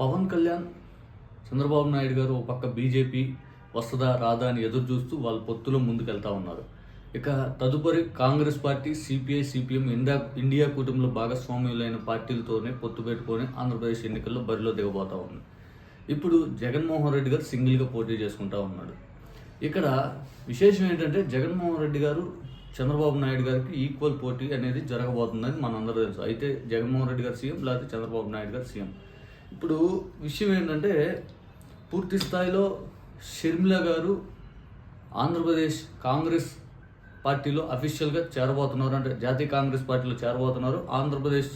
పవన్ కళ్యాణ్ చంద్రబాబు నాయుడు గారు ఒక పక్క బీజేపీ వస్తుందా రాదా అని ఎదురు చూస్తూ వాళ్ళ పొత్తులో ముందుకెళ్తా ఉన్నారు. ఇక తదుపరి Congress party CPI CPM India India కూటమిలో భాగస్వామ్యులైన పార్టీలతోనే పొత్తు పెట్టుకొని ఆంధ్రప్రదేశ్ ఎన్నికల్లో బరిలో దిగబోతా ఉంది. ఇప్పుడు జగన్మోహన్ రెడ్డి గారు సింగిల్గా పోటీ చేసుకుంటా ఉన్నాడు. ఇక్కడ విశేషం ఏంటంటే జగన్మోహన్ రెడ్డి గారు చంద్రబాబు నాయుడు గారికి ఈక్వల్ పోటీ అనేది జరగబోతుందని మనందరూ తెలుసు. అయితే జగన్మోహన్ రెడ్డి గారు సీఎం లేకపోతే చంద్రబాబు నాయుడు గారు సీఎం. ఇప్పుడు విషయం ఏంటంటే పూర్తి స్థాయిలో షర్మిల గారు ఆంధ్రప్రదేశ్ కాంగ్రెస్ పార్టీలో అఫీషియల్గా చేరబోతున్నారు అంటే జాతీయ కాంగ్రెస్ పార్టీలో చేరబోతున్నారు. ఆంధ్రప్రదేశ్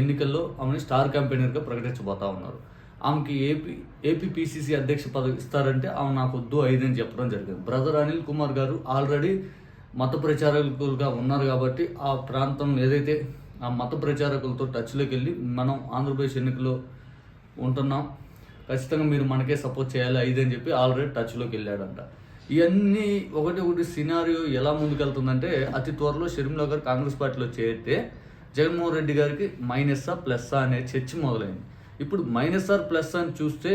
ఎన్నికల్లో ఆమెని స్టార్ క్యాంపెయినర్గా ప్రకటించబోతా ఉన్నారు. ఆమెకి ఏపీ ఏపీపీసీసీ అధ్యక్ష పదవి ఇస్తారంటే ఆమె నాకు వద్దు ఐదు అని చెప్పడం జరిగింది. బ్రదర్ అనిల్ కుమార్ గారు ఆల్రెడీ మత ప్రచారకులుగా ఉన్నారు కాబట్టి ఆ ప్రాంతం ఏదైతే ఆ మత ప్రచారకులతో టచ్లోకి వెళ్ళి మనం ఆంధ్రప్రదేశ్ ఎన్నికల్లో ఉంటున్నాం. ఖచ్చితంగా మీరు మనకే సపోర్ట్ చేయాలి ఐదు అని చెప్పి ఆల్రెడీ టచ్లోకి వెళ్ళాడంట. ఇవన్నీ ఒకటి ఒకటి సినారియో ఎలా ముందుకెళ్తుందంటే అతి త్వరలో షర్మిలా గారు కాంగ్రెస్ పార్టీలో చేరితే జగన్మోహన్ రెడ్డి గారికి మైనస్సా ప్లస్సా అనే చర్చ మొదలైంది. ఇప్పుడు మైనస్ ఆర్ ప్లస్ అని చూస్తే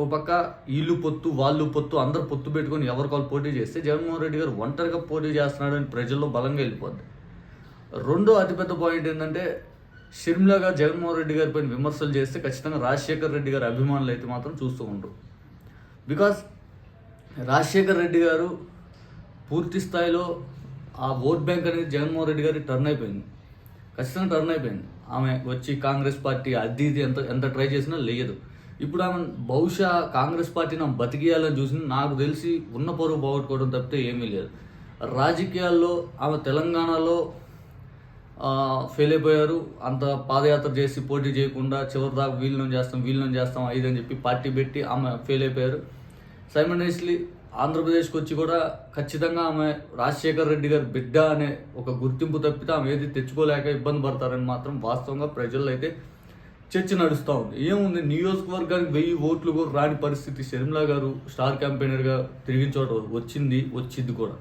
ఓ పక్క వీళ్ళు పొత్తు వాళ్ళు పొత్తు అందరు పొత్తు పెట్టుకొని ఎవరికి వాళ్ళు పోటీ చేస్తే జగన్మోహన్ రెడ్డి గారు ఒంటరిగా పోటీ చేస్తున్నాడు అని ప్రజల్లో బలంగా వెళ్ళిపోద్ది. రెండో అతిపెద్ద పాయింట్ ఏంటంటే షర్మిలాగా జగన్మోహన్ రెడ్డి గారి పైన విమర్శలు చేస్తే ఖచ్చితంగా రాజశేఖర్ రెడ్డి గారి అభిమానులు అయితే మాత్రం చూస్తూ ఉంటారు బికాస్ రాజశేఖర్ రెడ్డి గారు పూర్తి స్థాయిలో ఆ ఓట్ బ్యాంక్ అనేది జగన్మోహన్ రెడ్డి గారి టర్న్ అయిపోయింది. ఖచ్చితంగా టర్న్ అయిపోయింది. ఆమె వచ్చి కాంగ్రెస్ పార్టీ అది ఇది ఎంత ఎంత ట్రై చేసినా లేదు ఇప్పుడు ఆమె బహుశా కాంగ్రెస్ పార్టీని ఆమె బతికేయాలని చూసింది. నాకు తెలిసి ఉన్న పరువు పోగొట్టుకోవడం తప్పితే ఏమీ లేదు. రాజకీయాల్లో ఆమె తెలంగాణలో ఫెయిల్ అయిపోయారు. అంత పాదయాత్ర చేసి పోటీ చేయకుండా చివరి దాకా వీళ్ళని చేస్తాం వీళ్ళని చేస్తాం ఐదు అని చెప్పి పార్టీ పెట్టి ఆమె ఫెయిల్ అయిపోయారు. సైమల్టేనియస్లీ ఆంధ్రప్రదేశ్కి వచ్చి కూడా ఖచ్చితంగా ఆమె రాజశేఖర్ రెడ్డి గారి బిడ్డ అనే ఒక గుర్తింపు తప్పితే ఆమె ఏది తెచ్చుకోలేక ఇబ్బంది పడతారని మాత్రం వాస్తవంగా ప్రజల్లో అయితే చర్చ నడుస్తూ ఉంది. ఏముంది? నియోజకవర్గానికి వెయ్యి ఓట్లు కూడా రాని పరిస్థితి. షర్మిలా గారు స్టార్ క్యాంపెయినర్గా తిరిగిన చోట వచ్చింది వచ్చింది కూడా.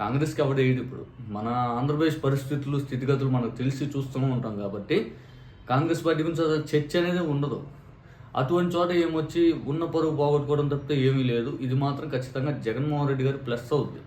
కాంగ్రెస్కి వేయడు ఇప్పుడు. మన ఆంధ్రప్రదేశ్ పరిస్థితులు స్థితిగతులు మనకు తెలిసి చూస్తూనే ఉంటాం కాబట్టి కాంగ్రెస్ పార్టీ గురించి అసలు చర్చ అనేది ఉండదు. అటువంటి చోట ఏమొచ్చి ఉన్న పరువు పోగొట్టుకోవడం తప్పితే ఏమీ లేదు. ఇది మాత్రం ఖచ్చితంగా జగన్మోహన్ రెడ్డి గారు ప్లస్ అవుద్ది.